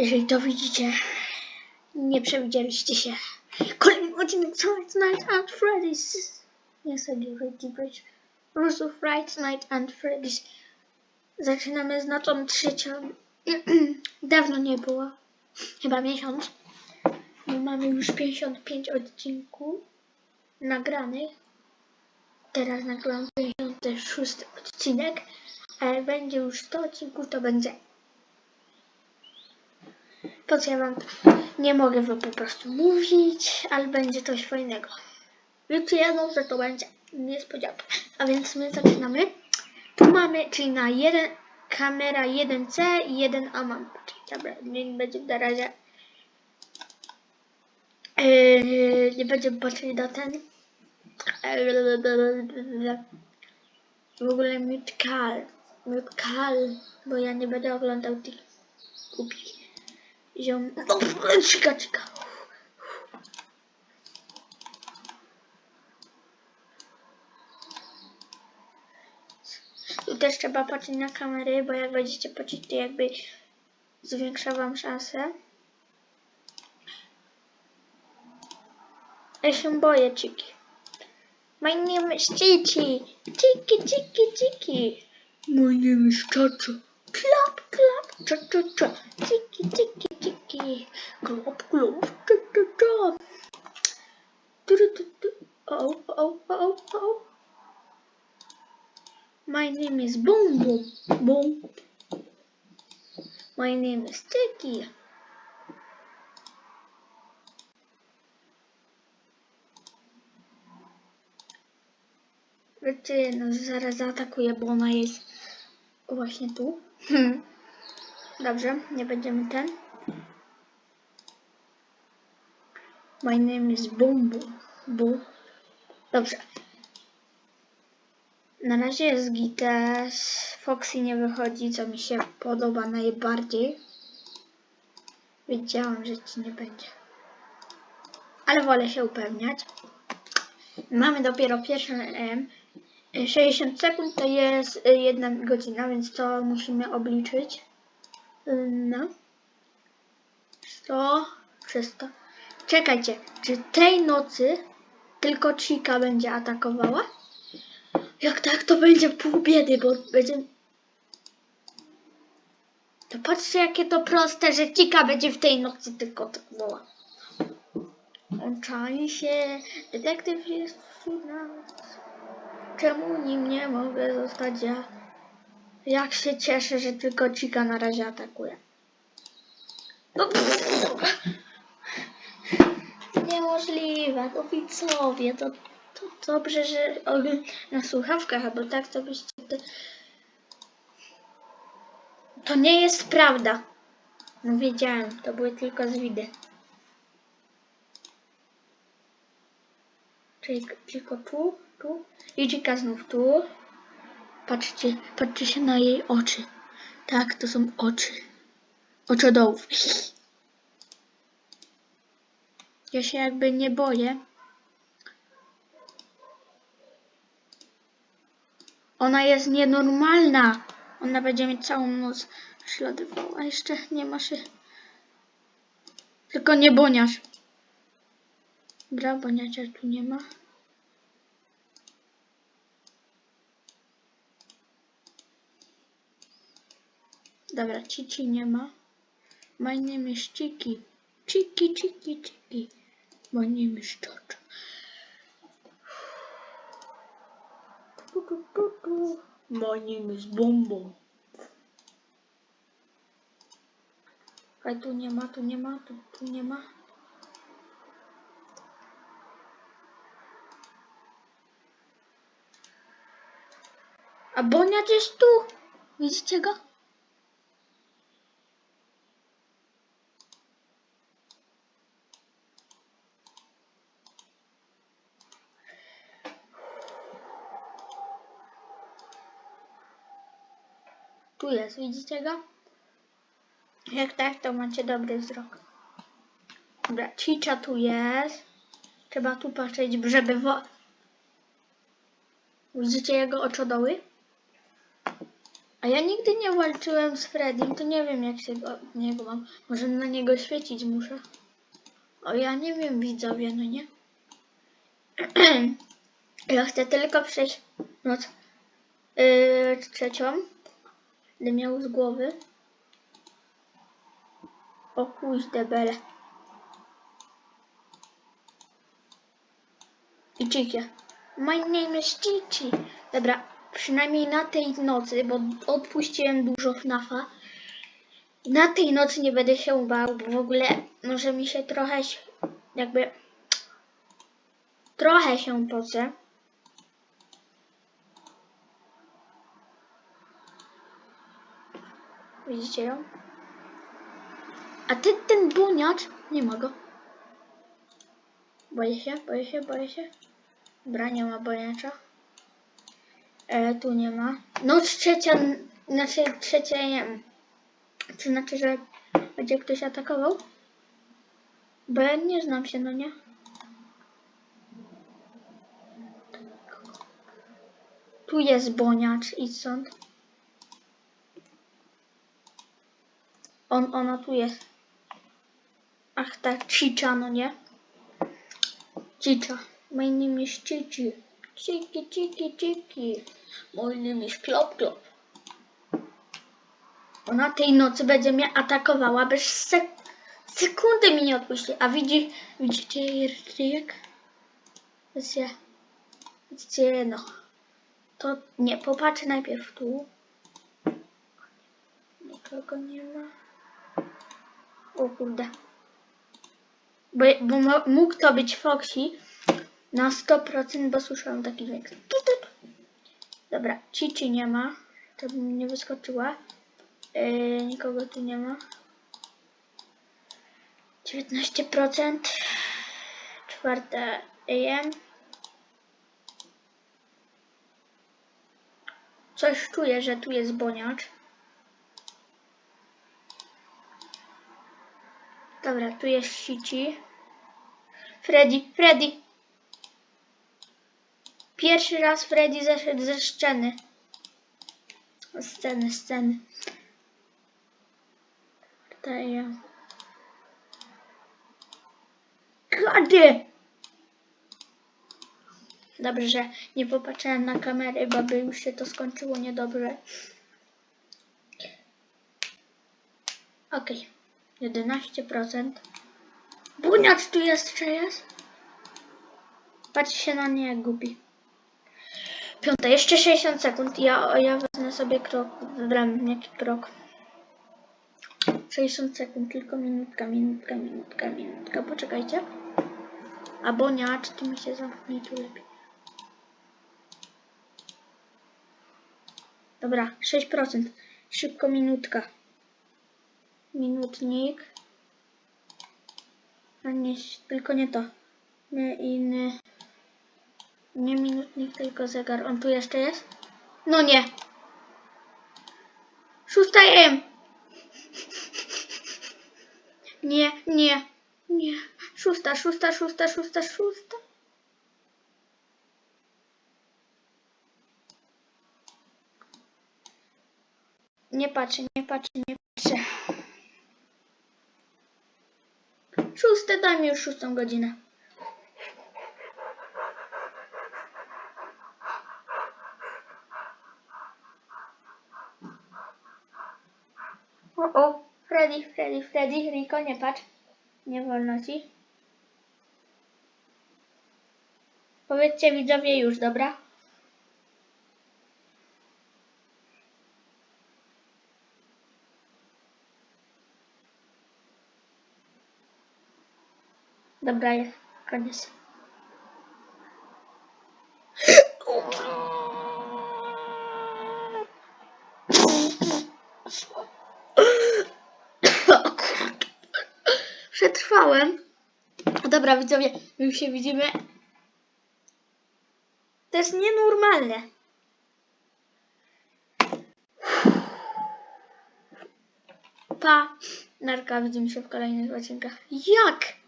Jeżeli to widzicie, nie przewidzieliście się. Kolejny odcinek Fright Night at Freddy's. Nie sobie Bridge. Rules of Fright Night and Freddy's. Zaczynamy z nocą trzecią. Dawno nie było. Chyba miesiąc. My mamy już 55 odcinków nagranych. Teraz nagrywam 56 odcinek. A jak będzie już 100 odcinków, to będzie po co ja to? Nie mogę wam po prostu mówić, ale będzie coś fajnego. Wiecie jedno, że to będzie niespodzianka. A więc my zaczynamy. Tu mamy, czyli na jeden kamera 1C i 1A mam. Dobra, nie będzie na razie. Yy, nie będziemy patrzeć na ten. W ogóle mutkal. Mutkal, bo ja nie będę oglądał tych głupich ziom... No, Cika, cika. Tu też trzeba patrzeć na kamery, bo jak będziecie patrzeć, to jakby zwiększa wam szansę. Ja się boję, Ciki. My name is Cici. Ciki, ciki, ciki. My name is Czacha. Klap, klap, cza, cza, cza. Ciki, ciki, cza, cza, cza. Tu, tu, tu, tu. O, o. My name is Boom Boom. Boom. My name is Tiki. Wiecie, no zaraz zaatakuję, bo ona jest właśnie tu. Dobrze, nie będziemy ten. My name is Boom. Boom. Dobrze. Na razie jest Gites. Foxy nie wychodzi, co mi się podoba najbardziej. Wiedziałam, że ci nie będzie. Ale wolę się upewniać. Mamy dopiero pierwszą M. 60 sekund to jest y, jedna godzina, więc to musimy obliczyć. Y, No. 100 przez 100. Czekajcie, czy tej nocy tylko Chica będzie atakowała? Jak tak, to będzie pół biedy, bo będzie... To patrzcie, jakie to proste, że Chica będzie w tej nocy tylko atakowała. Czai się, detektyw jest wśród nas. Czemu nim nie mogę zostać ja? Jak się cieszę, że tylko Chica na razie atakuje. No, Niemożliwe, to widzowie, to, to dobrze, że na słuchawkach, albo tak, to byście... To nie jest prawda. No wiedziałem, to były tylko zwidy. Czyli tylko tu, tu i Chica znów tu. Patrzcie, patrzcie się na jej oczy. Tak, to są oczy. Oczodołów. Ja się jakby nie boję. Ona jest nienormalna. Ona będzie mieć całą noc śladowała. Jeszcze nie ma się. Tylko nie boniarz. Dobra, boniacia tu nie ma. Dobra, cici nie ma. My name is. Chiki, Chiki, Chiki. My name is George. Tu, tu, tu, tu. My name is Bom Bom. Kaj tu nie ma, tu nie ma, tu, tu nie ma. A Bonia jest tu. Widzicie go? Tu jest, widzicie go? Jak tak, to macie dobry wzrok. Dobra, Cicza tu jest. Trzeba tu patrzeć, żeby wo... Widzicie jego oczodoły? A ja nigdy nie walczyłem z Freddym, to nie wiem jak się go, niego mam. Może na niego świecić muszę. O ja nie wiem widzowie, no nie? ja chcę tylko przejść noc yy, trzecią. Będę miał z głowy. O kuźde bele. I Chikie. My name is Chichi. Dobra, przynajmniej na tej nocy, bo odpuściłem dużo FNAFa. Na tej nocy nie będę się bał, bo w ogóle może mi się trochę jakby trochę się pocę. Widzicie ją? A ty ten buniacz, nie ma go. Boję się, boję się, boję się. Dobra, nie ma bojacza. E, tu nie ma. Noc trzecia, znaczy trzecia, nie wiem. To znaczy, że będzie ktoś atakował? Bo ja nie znam się, no nie? Tu jest boniacz, idź stąd. On, ona tu jest. Ach, ta cicza, no nie? Cicza. My name is Cici. Ciki, ciki, ciki. My name is Klop, Klop. Ona tej nocy będzie mnie atakowała bez sek sekundy mi nie odpuści. A widzi, widzicie jej ryjek? Widzicie? Widzicie, no. To nie, popatrzę najpierw tu. Nikogo nie ma. O kurde. Bo, bo mógł to być Foxy na 100%, bo słyszałam taki dźwięk. Dobra, Cici nie ma. To bym nie wyskoczyła. Yy, nikogo tu nie ma. 19%. Czwarte AM. Coś czuję, że tu jest boniacz. Dobra, tu jest Cici. Freddy, Freddy. Pierwszy raz Freddy zeszedł ze sceny. Sceny, sceny. Daję. Gady! Dobrze, że nie popatrzyłem na kamerę, bo by już się to skończyło niedobrze. Okej. 11%. Buniacz tu jeszcze jest? Patrz się na nie jak głupi. Piąta, jeszcze 60 sekund. Ja, ja wezmę sobie krok. Wybrałem jaki krok. 60 sekund, tylko minutka, minutka, minutka, minutka. Poczekajcie. A boniacz, ty mi się zamknij tu lepiej. Dobra, 6%. Szybko minutka. Minutnik. A nie, tylko nie to. Nie inny. Nie minutnik, tylko zegar. On tu jeszcze jest? No nie. Szósta jem. Nie, nie, nie. Szósta, szósta, szósta, szósta, szósta. Nie patrzę, nie patrzę, nie patrzę. Szóste, daj mi już szóstą godzinę. O, o, Freddy, Freddy, Freddy, Rico, nie patrz. Nie wolno ci. Powiedzcie widzowie już, dobra? Dobra, jest. Koniec. Przetrwałem. Dobra, widzowie, już się widzimy. To jest nienormalne. Pa. Narka, widzimy się w kolejnych odcinkach. Jak?